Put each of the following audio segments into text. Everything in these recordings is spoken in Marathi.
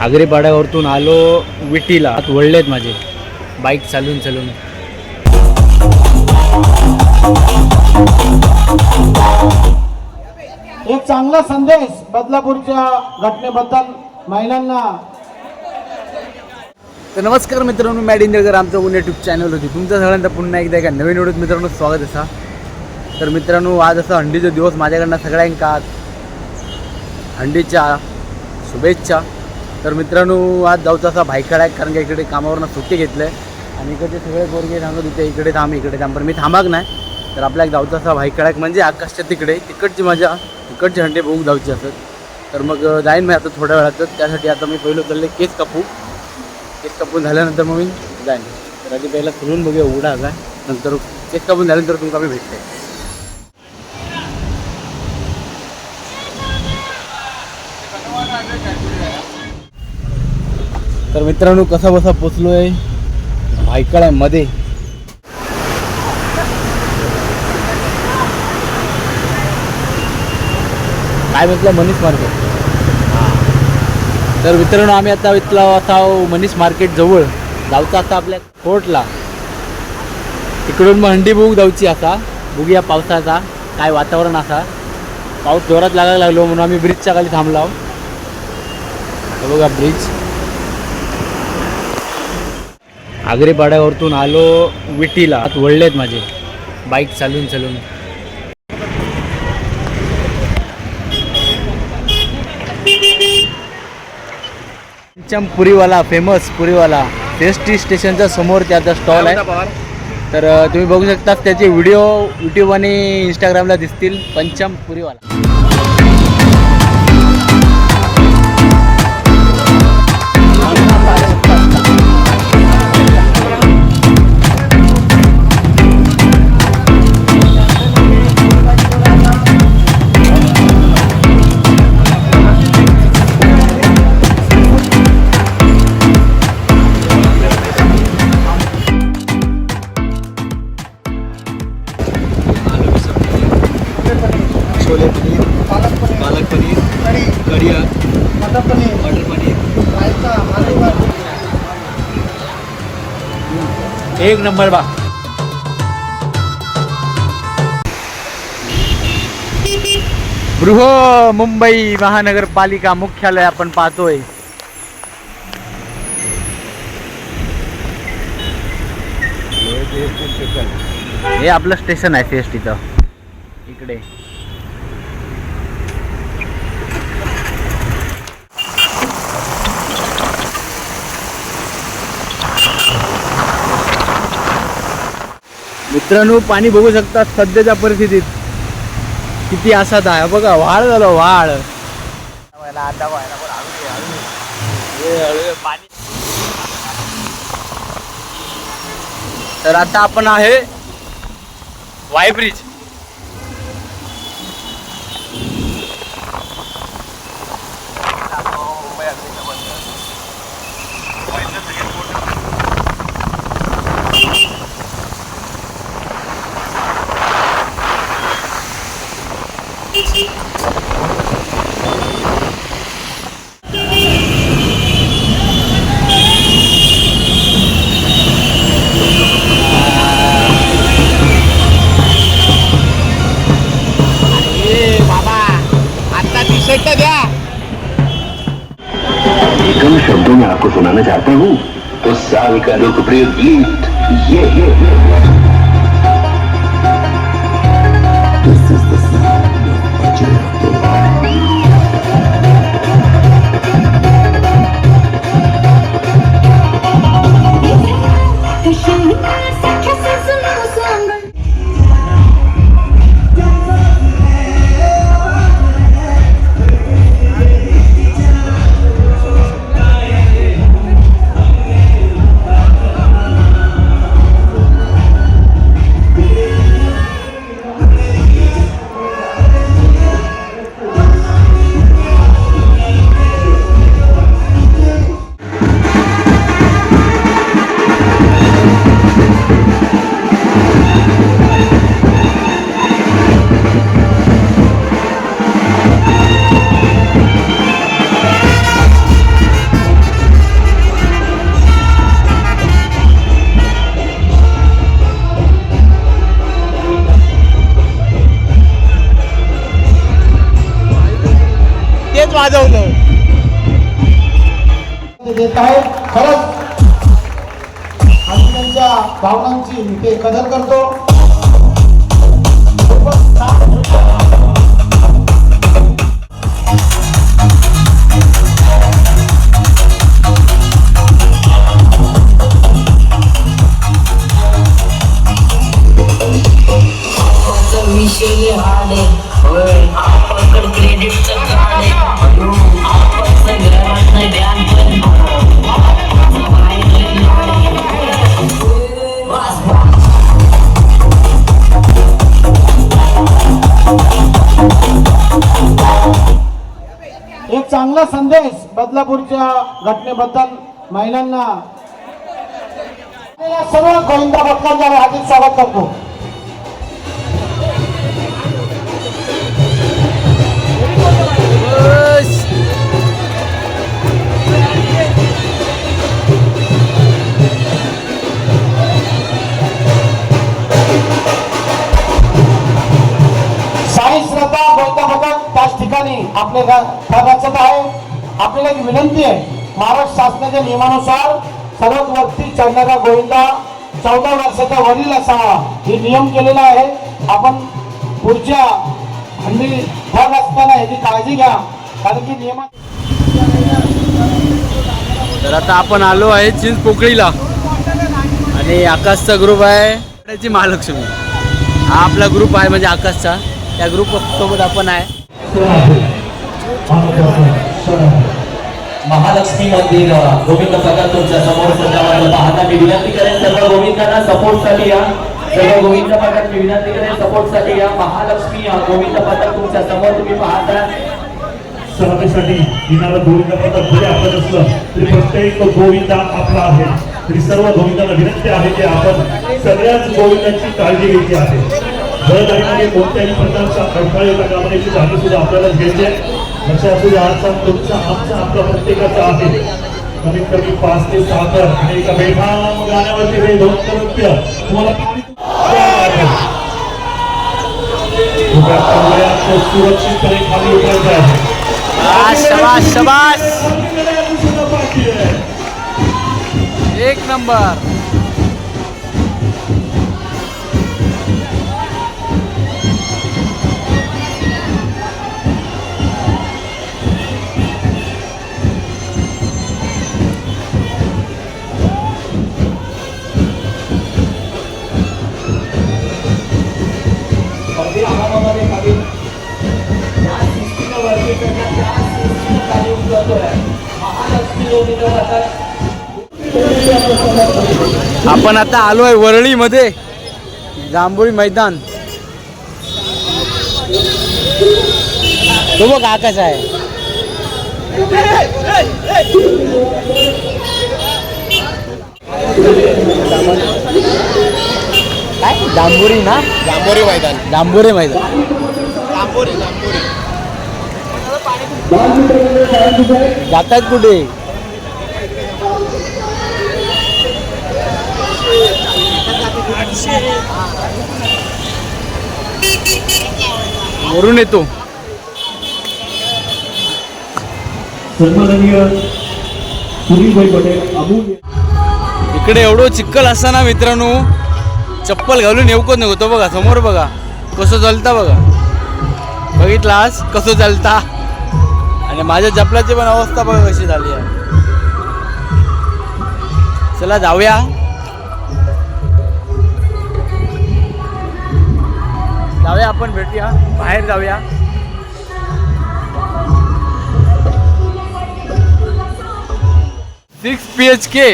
आगरी पाड्यावरतून आलो विटीला. आत वळलेत माझे. बाईक चालून चालून. एक चांगला संदेश बदलापूरच्या घटनेबद्दल महिलांना. तर नमस्कार मित्रांनो मॅड इंदिरकर आमचं ऊन यूट्यूब चॅनल होती तुमचं सगळ्यांचं पुन्हा एकदा एका नवीन व्हिडिओत मित्रांनो स्वागत असा तर मित्रांनो आज असं हंडीचा दिवस माझ्याकडनं सगळ्यांका हंडीच्या शुभेच्छा. तर मित्रांनो आज जाऊचा असा भाईकडा आहे कारण का इकडे कामावरनं सुट्टी घेतलं आहे आणि इकडचे सगळे पोरगे सांगत होते इकडे थांब इकडे थांब. पण मी थांबाक नाही. तर आपल्या जाऊचा असा भाईकडाक म्हणजे आकाशच्या तिकडे तिकडची मजा तिकडची हंडे बघून जाऊची असत तर मग जाईन मी आता थोड्या वेळातच. त्यासाठी आता मी पहिलं चालले केस कापू. केस कापून झाल्यानंतर मग मी जाईन. तर आधी पहिला फिरून बघूया उघडा काय नंतर केस कापून झाल्यानंतर तुमका मी भेटते. तर मित्रांनो कसा बसा पोचलोय? भायकळ्यामध्ये. काय म्हटलं? मनीष मार्केट. तर मित्रांनो आम्ही आता इथला असा मनीष मार्केट जवळ. जाऊचा आता आपल्या फोर्टला तिकडून मग हंडी बुक जाऊची असा बघूया पावसाचा. काय वातावरण असा. पाऊस जोरात लागायला लागलो म्हणून आम्ही ब्रिजच्या खाली थांबलो बघा ब्रिज आगरी पाड्यावरतून आलो विटीला. आत वळलेत माझे. बाईक चालून चालून. Pancham Puriwala famous Puriwala. S T स्टेशनच्या समोर त्याचा स्टॉल आहे. तर तुम्ही बघू शकता त्याचे व्हिडिओ यूट्यूब आणि इंस्टाग्रामला दिसतील. पंचम पुरीवाला. एक नंबर बा. बृह मुंबई महानगरपालिका मुख्यालय आपण पाहतोय. हे आपलं स्टेशन आहे सी टीचं इकडे. मित्रांनो पाणी बघू शकता सध्याच्या परिस्थितीत. किती असाच आहे. बघा वाळ झालं वाळ पाणी तर आता आपण आहे वायब्रिज शब्दों में आपको सुनाना चाहता हूँ। तो साल का लोकप्रिय गीत ये ये This बदलापूरच्या घटनेबद्दल महिलांना सर्व गोविंदा भक्तांच्या हार्दिक स्वागत करतो. साई श्रद्धा गोविंदा त्याच ठिकाणी आपले रचत आहे. आपल्याला एक विनंती आहे. महाराष्ट्र शासनाच्या नियमानुसार सर्वात वरती चढणारा गोविंदा चौदा वर्षाचा वडील असावा हे नियम केलेला आहे. आपण पुढच्या हंडी भाग असताना याची काळजी घ्या. कारण की नियमात तर आता आपण आलो आहे चिंच पोकळीला आणि आकाशचा ग्रुप आहे. त्याची महालक्ष्मी. हा आपला ग्रुप आहे म्हणजे आकाशचा. त्या ग्रुप सोबत आपण आहे. महालक्ष्मी मंदिर गोविंद भगत तुमच्यासमोर सजावट पाहता मी विनंती करेन सर्व गोविंदांना सपोर्टसाठी या. सर्व गोविंद भगत मी विनंती करेन सपोर्टसाठी या. महालक्ष्मी गोविंद भगत तुमच्यासमोर तुम्ही पाहता. सभेसाठी येणारं गोविंद पथक जरी आपण असलं तरी प्रत्येक गोविंदा आपला आहे. तरी सर्व गोविंदांना विनंती आहे की आपण सगळ्याच गोविंदांची काळजी घ्यायची आहे. रहदारीमध्ये कोणत्याही प्रकारचा अडथळा येता कामा नये याची जाणीव सुद्धा आपल्याला घ्यायची आहे. लक्षात असू द्या आजचा तुमचा आमचा आपला प्रत्येकाचा आहे कमीत कमी पाच ते सहा तर आणि एका बेभान गाण्यावरती हे दोन नृत्य तुम्हाला किती आहे? कृपया सगळ्यांना सुरक्षितपणे खाली उतरायचं आहे शाबास, शाबास शाबास बाकी आहे एक नंबर। आपण आता आलो आहे वरळीमध्ये जांभुळी मैदान. तो बघ आकाश आहे. काय? जांभुरी ना? जांभोरी मैदान. जांभुरे मैदान. जांभोरी जांभोरी जातात कुठे? वरून येतो. इकडे एवढं चिखल असताना मित्रांनो. चप्पल घालून येऊकच नको तो बघा समोर बघा. कसं चालता बघा. बघितलास कसं चालता? आणि माझ्या चपलाची पण अवस्था बघा कशी झाली आहे. चला जाऊया. आपण भेटूया. बाहेर जाऊया. सिक्स पी एच के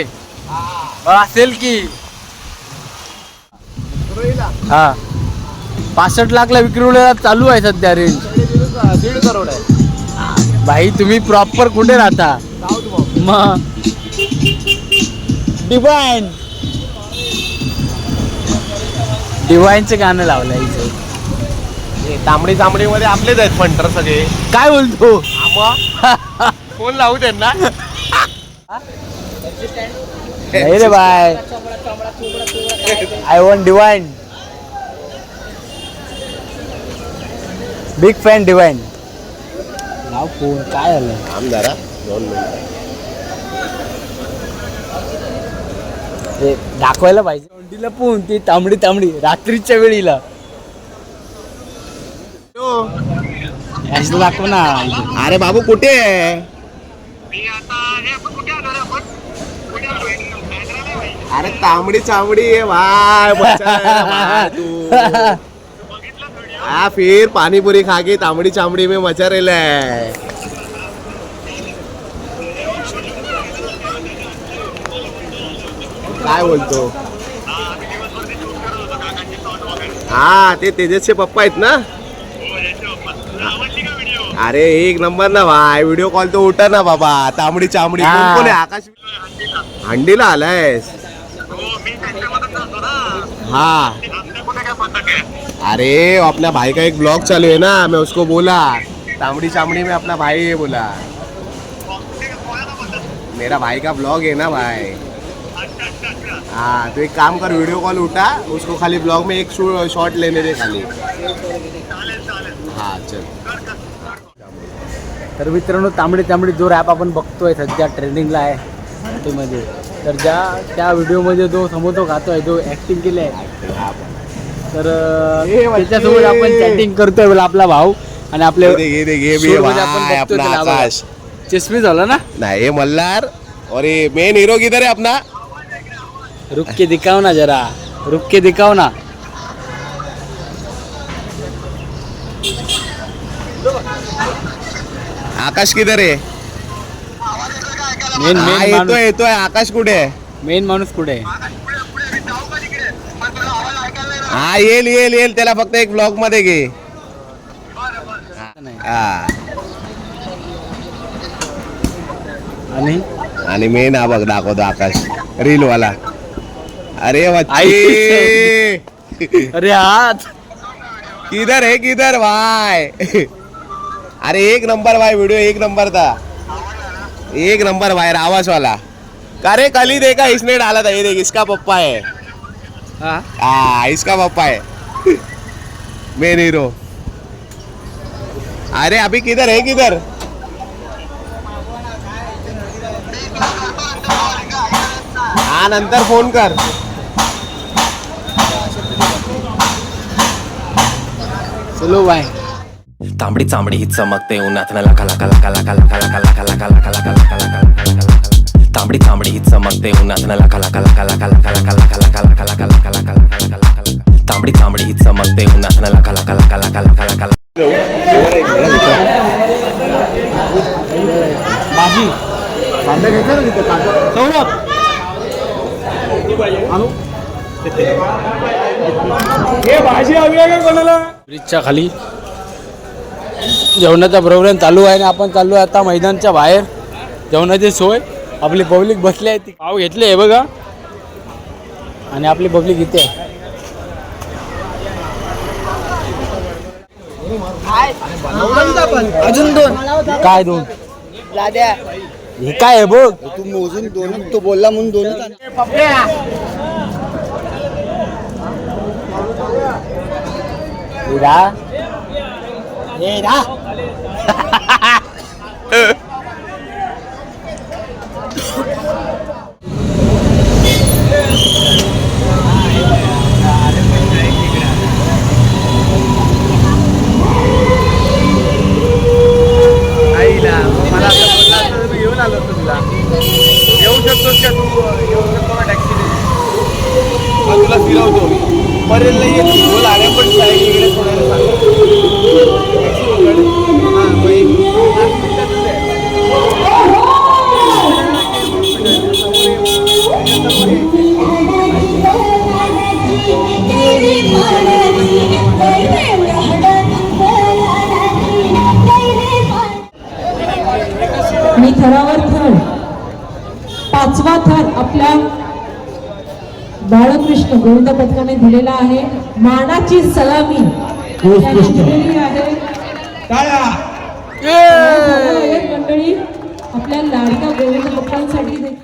असेल की. हा. पासष्ट लाखला विक्रीला चालू आहे सध्या रेंज दीड करोड आहे. भाई तुम्ही प्रॉपर कुठे राहता? मग डिवाइन डिवाइनचं गाणं लावलं इथे. हे तांबडी जांभडी मध्ये आपलेच आहेत फंटर सगळे. काय बोलतो? फोन लावू त्यांना. नाही रे bye. I want Divine big fan Divine लाव फोन काय झालं? आमदारा दोन मिनिट. हे दाखवायला पाहिजे. तोंडीला पण ती तांबडी तांबडी रात्रीच्या वेळीला असं दाखव ना. अरे बाबू कुठे आहे? अरे तांबडी चांबडी आहे भाय. हा फिर पाणीपुरी खा के तांबडी चांबडी में मचा रेला है. काय बोलतो? हा ते तेजसचे पप्पा आहेत ना? अरे एक नंबर ना भाई. व्हिडिओ कॉल तो उठा ना बाबा. तांबडी चांबडी. कोण कोण आहे? आकाश? हंडीला आलायस. हाँ. अरे अपना भाई का एक ब्लॉग चालू है ना. मैं उसको बोला तांबड़ी चामड़ी में अपना भाई है बोला. मेरा भाई का ब्लॉग है ना भाई. हाँ तो एक काम कर वीडियो कॉल उठा. उसको खाली ब्लॉग में एक शॉट लेने दे खाली. हाँ चल. तर मित्रांनो तांबडी तांबडी जो रॅप आपण बघतोय सध्या ट्रेंडिंगला आहे. हॉटेलमध्ये तर ज्या त्या व्हिडिओमध्ये जो समोर तो गातोय जो ॲक्टिंग केले आहे तर त्याच्यासोबत आपण चॅटिंग करतोय आपला भाऊ. आणि आपले आपण चष्मी झालं ना? नाही मल्हार. अरे मेन हिरो किती आहे आपला? रुक्के दिखाव ना जरा. रुक्के दिखाव ना. आकाश किधर आहे? मेन हा मेन येतोय माणूस येतोय. आकाश कुठे आहे? मेन माणूस कुठे आहे? हा येईल येईल येईल. त्याला फक्त एक ब्लॉगमध्ये घे. नाही. हा. आणि? आणि मेन हा बघ दाखवतो आकाश. रील वाला. अरे अरे हात किधर है किधर? भाई अरे एक नंबर भाई वीडियो एक नंबर था. एक नंबर भाई रावस वाला अरे कल ही देखा इसने डाला था ये देख इसका पप्पा है. हा? हाँ इसका पप्पा है. मेन हीरो अरे अभी किधर है किधर? हा नंतर फोन कर. चलो बाय तांबडी चांबडी ही चमकते उन्हात न लका लका लका लका लका लका लका लका लका लका लका लका लका लका लका तांबडी चांबडी ही चमकते उन्हात न लका लका लका लका लका लका लका लका लका लका लका लका लका लका लका लका तांबडी चांबडी ही चमकते उन्हात न लका लका लका लका लका लका लका भाजी कांदा घ्यायचा ना तिथे कांदा सौरभ आणू ब्रिजच्या खाली जेवणाचा प्रोग्राम चालू आहे आणि आपण चाललो आहे आता मैदानच्या बाहेर. जेवणाची सोय आपली पब्लिक बसली आहे. ती पाव घेतले आहे बघा. आणि आपली पब्लिक इथे आहे. अजून दोन. काय दोन? हे काय आहे बघ? तू मोजून दोन तो बोलला म्हणून दोन Yan ah! दिलेला आहे. मानाची सलामी. दिलेली आहे. मंडळी आपल्या लाडक्या गोविंद पथकांसाठी देखील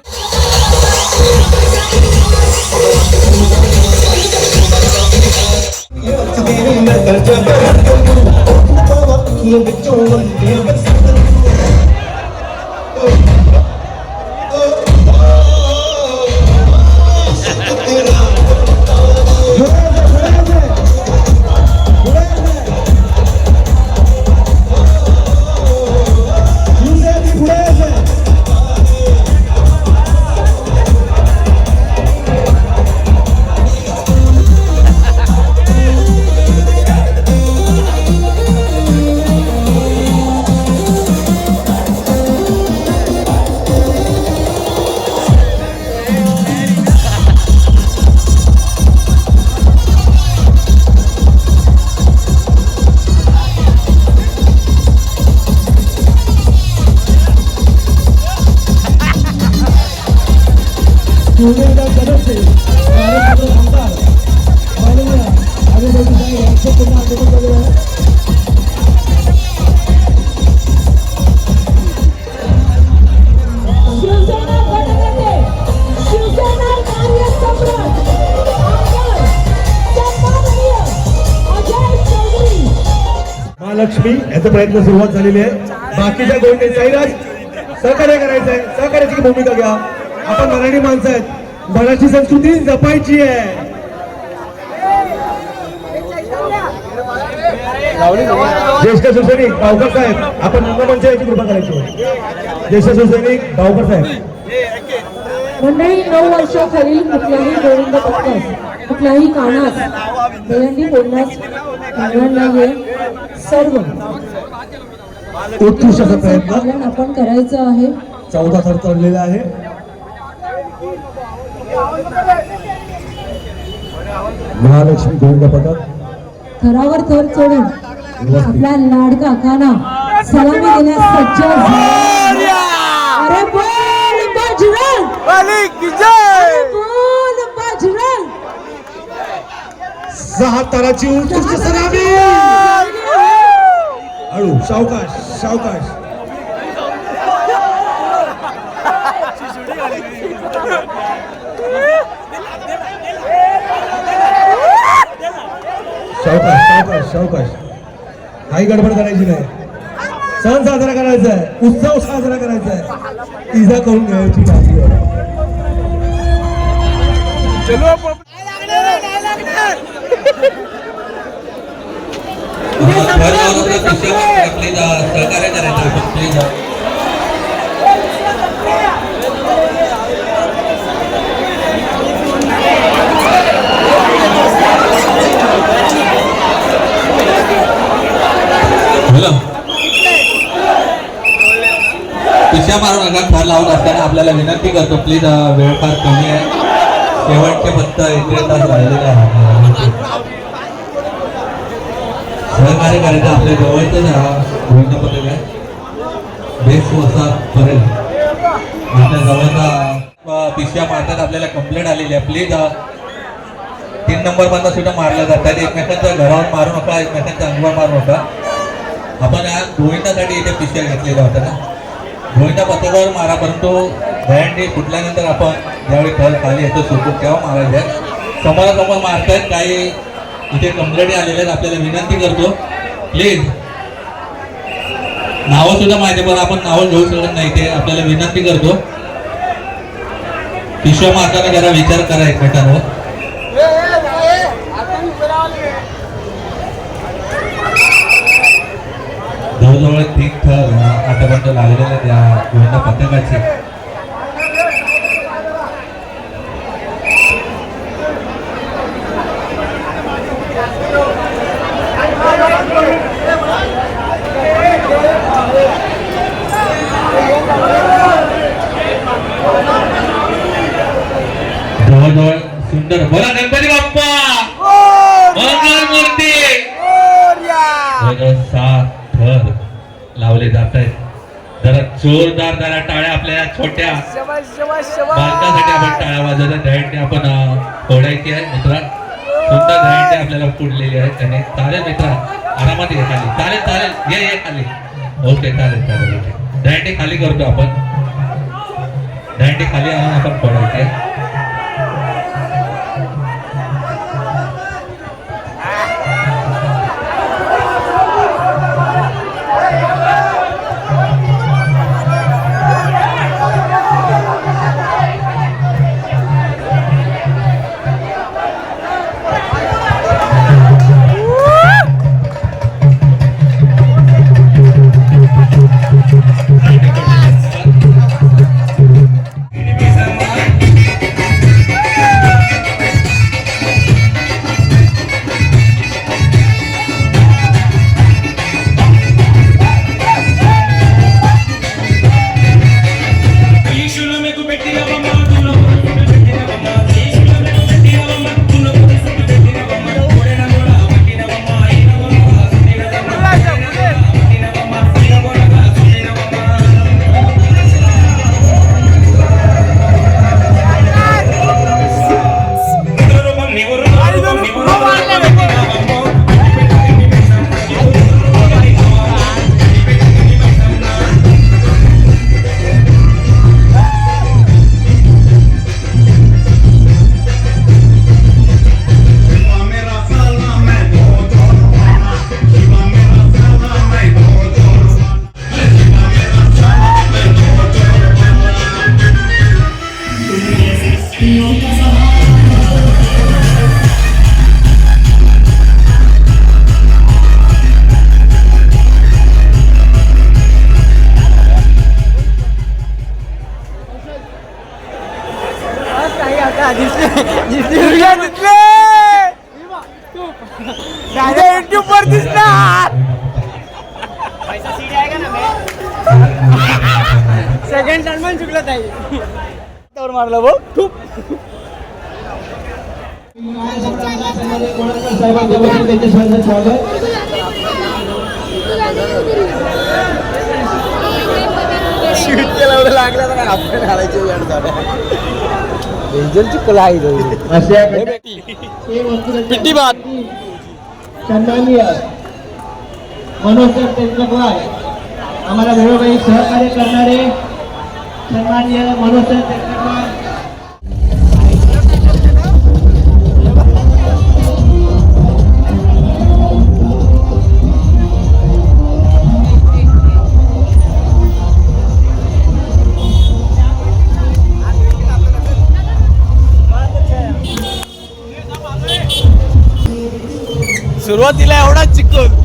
महालक्ष्मी याचा प्रयत्न सुरुवात झालेली आहे. बाकीच्या गोष्टी साईराज सहकार्य करायचं आहे. सहकार्याची भूमिका घ्या. आपण मराठी माणसं आहेत. मराठी संस्कृती जपायची आहे. ज्येष्ठ शिवसैनिक गावकर साहेब आपण रंगमंच याची कृपा करायची ज्येष्ठ शिवसैनिक गावकर साहेब. मंडळी नऊ वर्षाखालील कुठल्याही गोविंद पत्कस कुठल्याही कानास दहीहंडी बोलण्यास मिळणार नाहीये सर्व. उत्कृष्ट प्रयत्न आपण करायचं आहे. चौदा थर चढलेला आहे. महालक्ष्मी गोविंद पदक. थरावर थर चढून आपला लाडका काना सलामी देण्यास सज्ज. अरे बोल बजरंग अरे बोल बजरंग सहा ताराची उत्कृष्ट सलामी हळू सावकाश सावकाश सावकाश सावकाश सावकाश काही गडबड करायची नाही. सण साजरा करायचा आहे उत्सव साजरा करायचा आहे. इजा करून घ्यायची नाही सहकार्य करायचं पिशा मारू नका फार लावत असताना आपल्याला विनंती करतो प्लीज वेळ फार कमी आहे. शेवटचे फक्त एक तास राहिलेले आहे सहकार्य करायचं आपल्या जवळच हा गोविंद आहे बेस वसा करेल आपल्या जवळचा पिशव्या मारतात आपल्याला कंप्लेंट आलेली आहे. प्लीज तीन नंबर बंद सुद्धा मारल्या जातात. एकमेकांच्या घरावर मारू नका एकमेकांच्या अंगावर मारू नका. आपण या गोविंदासाठी इथे पिशव्या घेतलेल्या होत्या ना. गोविंदा पथकावर मारा परंतु दहंडी फुटल्यानंतर आपण ज्यावेळी थर खाली येतो सुटतो तेव्हा मारायचे समोरासमोर मारतायत. काही इथे कंप्लेंटी आलेल्या आहेत. आपल्याला विनंती करतो. प्लीज नावं सुद्धा माहिती पण आपण नावं घेऊ शकत नाही ते आपल्याला विनंती करतो. पिशव्या माताने जरा विचार करा एकमेकांवर. जवळजवळ तीन थर आतापर्यंत लागलेल्या त्या गोविंदा पथकाचे. जवळजवळ सुंदर. बोला गणपती बाप्पा! मूर्ती! सात थर लावले जात आहेत जरा जोरदार जरा टाळ्या आपल्या छोट्या. बालकासाठी आपण टाळ्या वाजवल्या दहीहंडी आपण फोडायची आहे मित्रा. सुंदर दहीहंडी आपल्याला पुडलेली आहे. त्याने चालेल मित्रा. आरामात ये खाली. चालेल चालेल. ये ये खाली. ओके चालेल चालेल. ओके खाली करतो आपण. दहीहंडी खाली आणून आपण फोडायची आहे. युट्यूब वर दिसणार सेकंड सन्मान चुकला ताई तर मारलं भाऊ खूप. केला लागलं तर आपण घालायचे वेळ झालं. डेंजर चुकला आहे अशा पिट्टी बात. सन्माननीय मनोज तेंडकवार आम्हाला वेळोवेळी सहकार्य करणारे सन्माननीय मनोज तेंडकवार सुरुवातीला एवढा चिकन.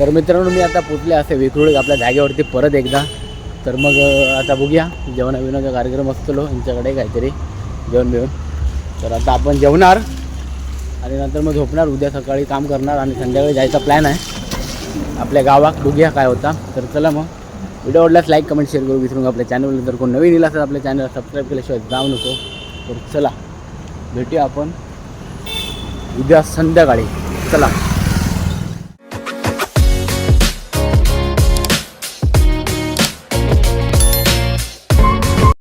तर मित्रांनो मी आता पोचले असे वेकुळ आपल्या जागेवरती परत एकदा. तर मग आता बघूया. जेवणा बिवणाचा कार्यक्रम असतो यांच्याकडे काहीतरी जेवण बिवण. तर आता आपण जेवणार आणि नंतर मग झोपणार. उद्या सकाळी काम करणार आणि संध्याकाळी जायचा प्लॅन आहे. आपल्या गावात बघूया काय होता. तर चला मग. व्हिडिओ आवडल्यास लाईक कमेंट शेअर करू. विसरू आपल्या चॅनलवर जर कोण नवीन येईल असेल आपल्या चॅनलला सबस्क्राईब केल्याशिवाय जाऊ नको. तर चला भेटूया आपण उद्या संध्याकाळी. चला.